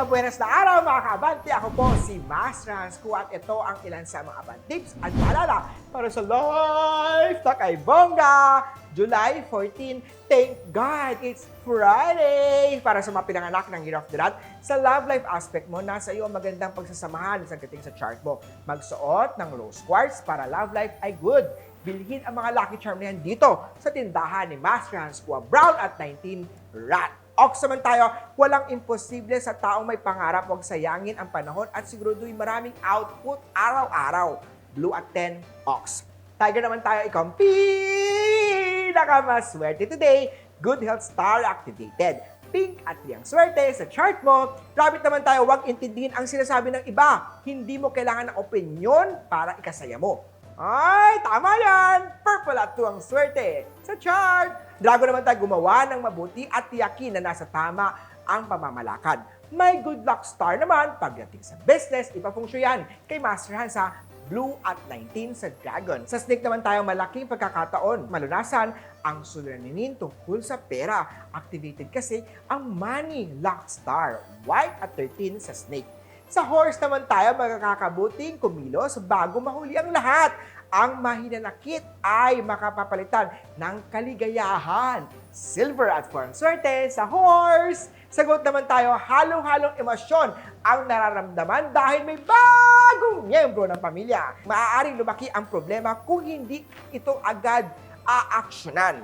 mabuenas na araw mga kaabante. Ako po si Mas Ransco at ito ang ilan sa mga abang tips at paalala para sa life na kay Bongga. July 14, thank God, it's Friday! Para sa mga pinanganak ng Year of the Rat, sa love life aspect mo, nasa iyo ang magandang pagsasamahan sa gating sa chart mo. Magsuot ng rose quartz para love life ay good. Bilhin ang mga lucky charm na yan dito sa tindahan ni Mas Ransco, Brown at 19 Rat. Ox naman tayo, walang imposible sa taong may pangarap, huwag sayangin ang panahon at siguraduhin maraming output araw-araw. Blue at 10, Ox. Tiger naman tayo, ikaw ang pinakamaswerte today. Good health star activated. Pink at liyang swerte sa chart mo. Rabbit naman tayo, huwag intindihin ang sinasabi ng iba. Hindi mo kailangan ng opinion para ikasaya mo. Ay, tama yan! Purple at tuwang swerte sa chart. Drago naman tayo gumawa ng mabuti at tiyakin na nasa tama ang pamamalakad. May good luck star naman pagdating sa business, ipapungsyo yan kay Master Han sa Blue at 19 sa Dragon. Sa Snake naman tayo malaking pagkakataon. Malunasan ang suliranin tungkol sa pera. Activated kasi ang Money Luck Star. White at 13 sa Snake. Sa horse naman tayo magkakabuting kumilos bago mahuli ang lahat. Ang mahinanakit ay makapapalitan ng kaligayahan. Silver at foreign swerte sa horse. Sagot naman tayo, halong-halong emosyon ang nararamdaman dahil may bagong miyembro ng pamilya. Maaaring lumaki ang problema kung hindi ito agad aaksyonan.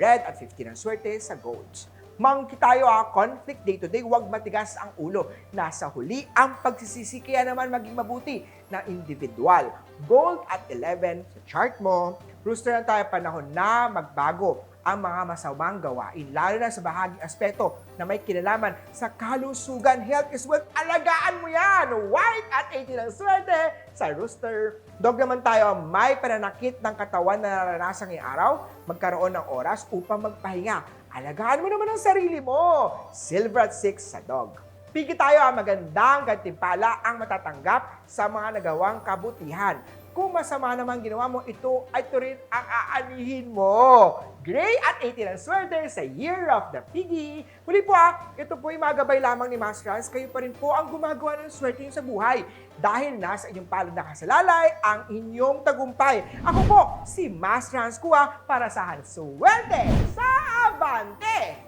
Red at 15 ang swerte sa golds. Monkey tayo ha, conflict day to day, huwag matigas ang ulo. Nasa huli ang pagsisisi, kaya naman maging mabuti na individual. Gold at 11 sa chart mo. Rooster na tayo panahon na magbago ang mga masamang gawain, lalo na sa bahaging aspeto na may kinalaman sa kalusugan, health is wealth. Alagaan mo yan! White at 18 ang swerte sa rooster. Dog naman tayo, may pananakit ng katawan na naranasan ngayong araw, magkaroon ng oras upang magpahinga. Alagaan mo naman ang sarili mo. Silver at 6 sa dog. Pigi tayo ang magandang gantimpala ang matatanggap sa mga nagawang kabutihan. Kung masama naman ginawa mo, ito ay ito rin ang aanihin mo. Gray at 18 ang swerte sa Year of the Piggy. Muli po ah, ito po ay magabay lamang ni Mas Franz. Kayo pa rin po ang gumagawa ng swerte sa buhay. Dahil nasa inyong palad na kasalalay ang inyong tagumpay. Ako po, si Mas Franz Kua para sa Hansuwerte sa Abante!